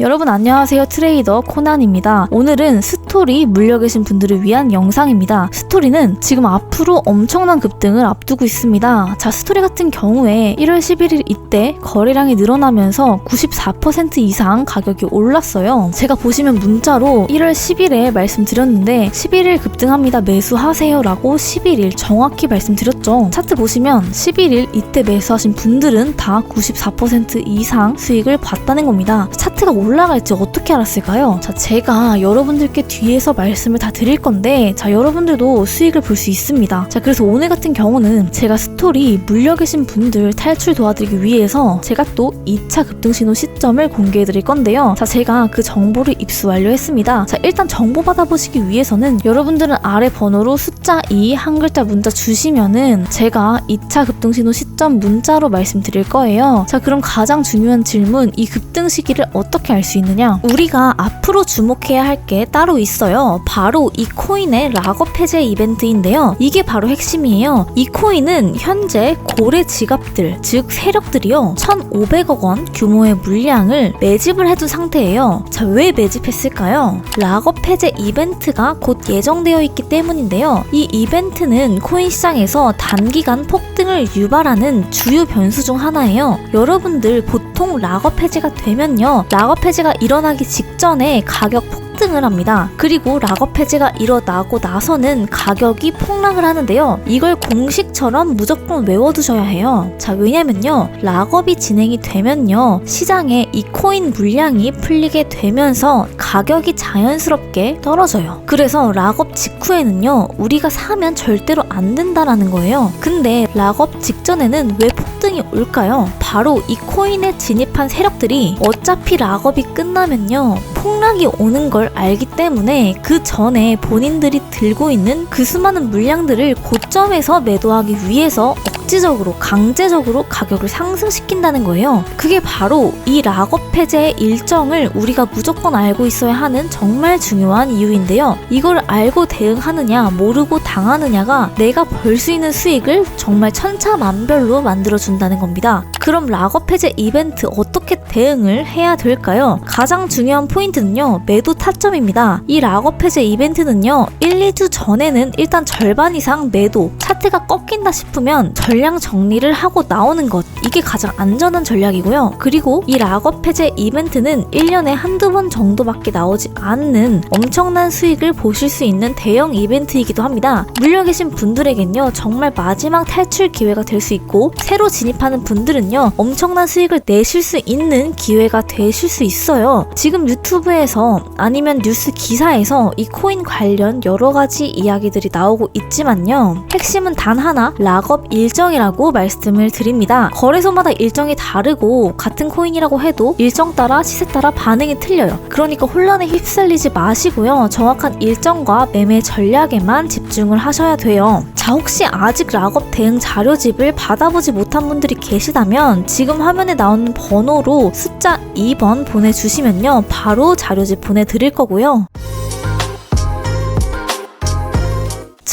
여러분 안녕하세요 트레이더 코난입니다. 오늘은 스토리 물려 계신 분들을 위한 영상입니다. 스토리는 지금 앞으로 엄청난 급등을 앞두고 있습니다. 자 스토리 같은 경우에 1월 11일 이때 거래량이 늘어나면서 94% 이상 가격이 올랐어요. 제가 보시면 문자로 1월 10일에 말씀드렸는데 11일 급등합니다 매수하세요 라고 11일 정확히 말씀드렸죠. 차트 보시면 11일 이때 매수하신 분들은 다 94% 이상 수익을 봤다는 겁니다. 차 트가 올라갈지 어떻게 알았을까요? 자, 제가 여러분들께 뒤에서 말씀을 다 드릴 건데, 자, 여러분들도 수익을 볼 수 있습니다. 자, 그래서 오늘 같은 경우는 제가 스토리 물려 계신 분들 탈출 도와드리기 위해서 제가 또 2차 급등 신호 시점을 공개해 드릴 건데요. 자, 제가 그 정보를 입수 완료했습니다. 자, 일단 정보 받아보시기 위해서는 여러분들은 아래 번호로 숫자 2 한 글자 문자 주시면은 제가 2차 급등 신호 시점 문자로 말씀드릴 거예요. 자, 그럼 가장 중요한 질문, 이 급등 시기를 어떻게 알 수 있느냐? 우리가 앞으로 주목해야 할 게 따로 있어요. 바로 이 코인의 락업 해제 이벤트인데요. 이게 바로 핵심이에요. 이 코인은 현재 고래 지갑들, 즉 세력들이요. 1,500억 원 규모의 물량을 매집을 해둔 상태예요. 자, 왜 매집했을까요? 락업 해제 이벤트가 곧 예정되어 있기 때문인데요. 이 이벤트는 코인 시장에서 단기간 폭등을 유발하는 주요 변수 중 하나예요. 여러분들 보통 락업 해제가 되면요. 락업 해제가 일어나기 직전에 가격 폭 등을 합니다. 그리고 락업 해제가 일어나고 나서는 가격이 폭락을 하는데요. 이걸 공식처럼 무조건 외워두셔야 해요. 자, 왜냐면요. 락업이 진행이 되면요. 시장에 이 코인 물량이 풀리게 되면서 가격이 자연스럽게 떨어져요. 그래서 락업 직후에는요. 우리가 사면 절대로 안 된다라는 거예요. 근데 락업 직전에는 왜 폭등이 올까요? 바로 이 코인에 진입한 세력들이 어차피 락업이 끝나면요. 폭락이 오는 걸 알기 때문에 그 전에 본인들이 들고 있는 그 수많은 물량들을 고점에서 매도하기 위해서 억지적으로 강제적으로 가격을 상승시킨다는 거예요. 그게 바로 이 락업 해제의 일정을 우리가 무조건 알고 있어야 하는 정말 중요한 이유인데요. 이걸 알고 대응하느냐 모르고 당하느냐가 내가 벌 수 있는 수익을 정말 천차만별로 만들어 준다는 겁니다. 그럼 락업 해제 이벤트 어떻게 대응을 해야 될까요? 가장 중요한 포인트는요. 매도 타점입니다. 이 락업 해제 이벤트는요. 1, 2주 전에는 일단 절반 이상 매도 차트가 꺾인다 싶으면 전량 정리를 하고 나오는 것 이게 가장 안전한 전략이고요. 그리고 이 락업 해제 이벤트는 1년에 한두 번 정도밖에 나오지 않는 엄청난 수익을 보실 수 있는 대형 이벤트이기도 합니다. 물려 계신 분들에겐요. 정말 마지막 탈출 기회가 될 수 있고 새로 진입하는 분들은요. 엄청난 수익을 내실 수 있는 기회가 되실 수 있어요. 지금 유튜브에서 아니면 뉴스 기사에서 이 코인 관련 여러 가지 이야기들이 나오고 있지만요. 핵심은 단 하나 락업 일정 이라고 말씀을 드립니다. 거래소마다 일정이 다르고 같은 코인이라고 해도 일정 따라 시세 따라 반응이 틀려요. 그러니까 혼란에 휩쓸리지 마시고요. 정확한 일정과 매매 전략에만 집중을 하셔야 돼요. 자, 혹시 아직 락업 대응 자료집을 받아보지 못한 분들이 계시다면 지금 화면에 나오는 번호로 숫자 2번 보내주시면요. 바로 자료집 보내드릴 거고요.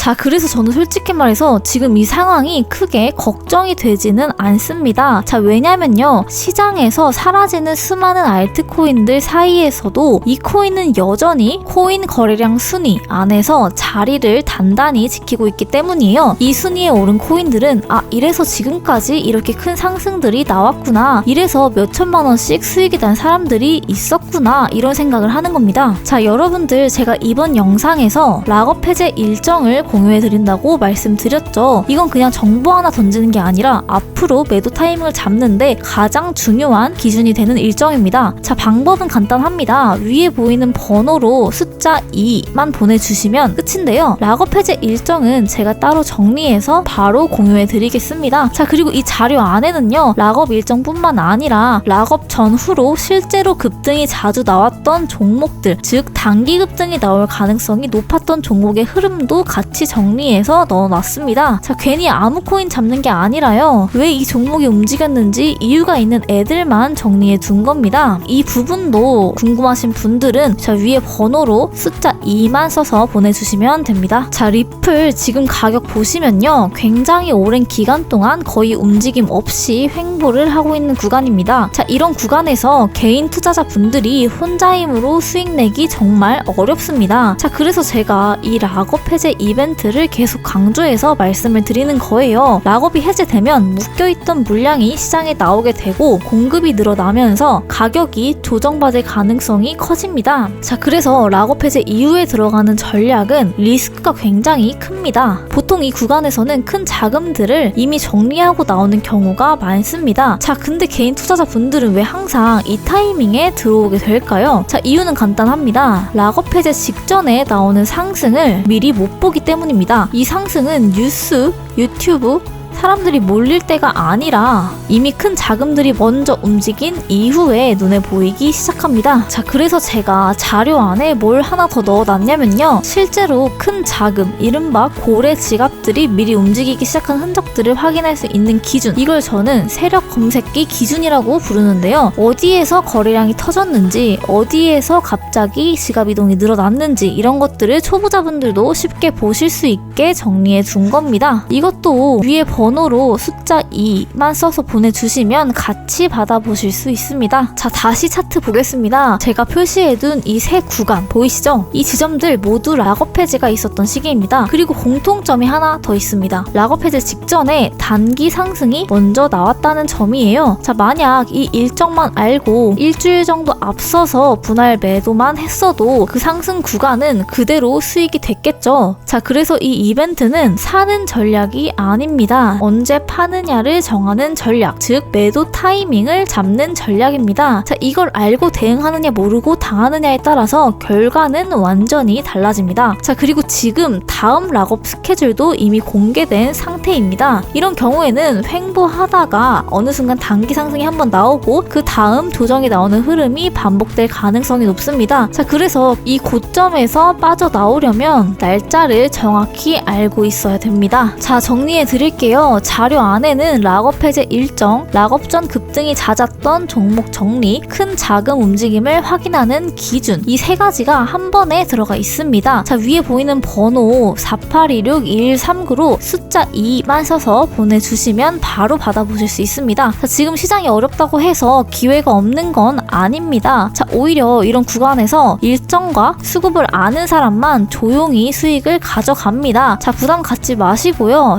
자, 그래서 저는 솔직히 말해서 지금 이 상황이 크게 걱정이 되지는 않습니다. 자, 왜냐면요. 시장에서 사라지는 수많은 알트코인들 사이에서도 이 코인은 여전히 코인 거래량 순위 안에서 자리를 단단히 지키고 있기 때문이에요. 이 순위에 오른 코인들은 아, 이래서 지금까지 이렇게 큰 상승들이 나왔구나. 이래서 몇천만 원씩 수익이 난 사람들이 있었구나. 이런 생각을 하는 겁니다. 자, 여러분들 제가 이번 영상에서 락업 해제 일정을 공유해 드린다고 말씀드렸죠. 이건 그냥 정보 하나 던지는 게 아니라 앞으로 매도 타이밍을 잡는데 가장 중요한 기준이 되는 일정입니다. 자, 방법은 간단합니다. 위에 보이는 번호로 숫자 2만 보내주시면 끝인데요. 락업 해제 일정은 제가 따로 정리해서 바로 공유해 드리겠습니다. 자, 그리고 이 자료 안에는요, 락업 일정뿐만 아니라 락업 전후로 실제로 급등이 자주 나왔던 종목들, 즉 단기 급등이 나올 가능성이 높았던 종목의 흐름도 같이 정리해서 넣어놨습니다. 자, 괜히 아무 코인 잡는 게 아니라요. 왜 이 종목이 움직였는지 이유가 있는 애들만 정리해 둔 겁니다. 이 부분도 궁금하신 분들은 자, 위에 번호로 숫자 2만 써서 보내주시면 됩니다. 자, 리플 지금 가격 보시면요. 굉장히 오랜 기간 동안 거의 움직임 없이 횡보를 하고 있는 구간입니다. 자, 이런 구간에서 개인 투자자 분들이 혼자 힘으로 수익 내기 정말 어렵습니다. 자, 그래서 제가 이 락업 해제 이벤트 를 계속 강조해서 말씀을 드리는 거예요. 락업이 해제되면 묶여있던 물량이 시장에 나오게 되고 공급이 늘어나면서 가격이 조정받을 가능성이 커집니다. 자, 그래서 락업 해제 이후에 들어가는 전략은 리스크가 굉장히 큽니다. 보통 이 구간에서는 큰 자금들을 이미 정리하고 나오는 경우가 많습니다. 자, 근데 개인 투자자 분들은 왜 항상 이 타이밍에 들어오게 될까요? 자, 이유는 간단합니다. 락업 해제 직전에 나오는 상승을 미리 못 보기 때문 입니다. 이 상승은 뉴스, 유튜브, 사람들이 몰릴 때가 아니라 이미 큰 자금들이 먼저 움직인 이후에 눈에 보이기 시작합니다. 자, 그래서 제가 자료 안에 뭘 하나 더 넣어놨냐면요. 실제로 큰 자금, 이른바 고래 지갑들이 미리 움직이기 시작한 흔적들을 확인할 수 있는 기준. 이걸 저는 세력 검색기 기준이라고 부르는데요. 어디에서 거래량이 터졌는지, 어디에서 갑자기 지갑 이동이 늘어났는지 이런 것들을 초보자분들도 쉽게 보실 수 있게 정리해 둔 겁니다. 이것도 위에 번 호로 숫자 2만 써서 보내주시면 같이 받아보실 수 있습니다. 자, 다시 차트 보겠습니다. 제가 표시해둔 이 세 구간 보이시죠? 이 지점들 모두 락업 해제가 있었던 시기입니다. 그리고 공통점이 하나 더 있습니다. 락업 해제 직전에 단기 상승이 먼저 나왔다는 점이에요. 자, 만약 이 일정만 알고 일주일 정도 앞서서 분할 매도만 했어도 그 상승 구간은 그대로 수익이 됐겠죠. 자, 그래서 이 이벤트는 사는 전략이 아닙니다. 언제 파느냐를 정하는 전략, 즉 매도 타이밍을 잡는 전략입니다. 자, 이걸 알고 대응하느냐 모르고 당하느냐에 따라서 결과는 완전히 달라집니다. 자, 그리고 지금 다음 락업 스케줄도 이미 공개된 상태입니다. 이런 경우에는 횡보하다가 어느 순간 단기 상승이 한번 나오고 그 다음 조정이 나오는 흐름이 반복될 가능성이 높습니다. 자, 그래서 이 고점에서 빠져나오려면 날짜를 정확히 알고 있어야 됩니다. 자, 정리해 드릴게요. 자료 안에는 락업 해제 일정, 락업 전 급등이 잦았던 종목 정리, 큰 자금 움직임을 확인하는 기준 이 세 가지가 한 번에 들어가 있습니다. 자 위에 보이는 번호 4826-2139로 숫자 2만 써서 보내주시면 바로 받아보실 수 있습니다. 자 지금 시장이 어렵다고 해서 기회가 없는 건 아닙니다. 자 오히려 이런 구간에서 일정과 수급을 아는 사람만 조용히 수익을 가져갑니다. 자 부담 갖지 마시고요.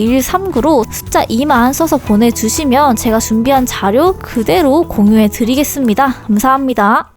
4826-2139로 숫자 2만 써서 보내주시면 제가 준비한 자료 그대로 공유해 드리겠습니다. 감사합니다.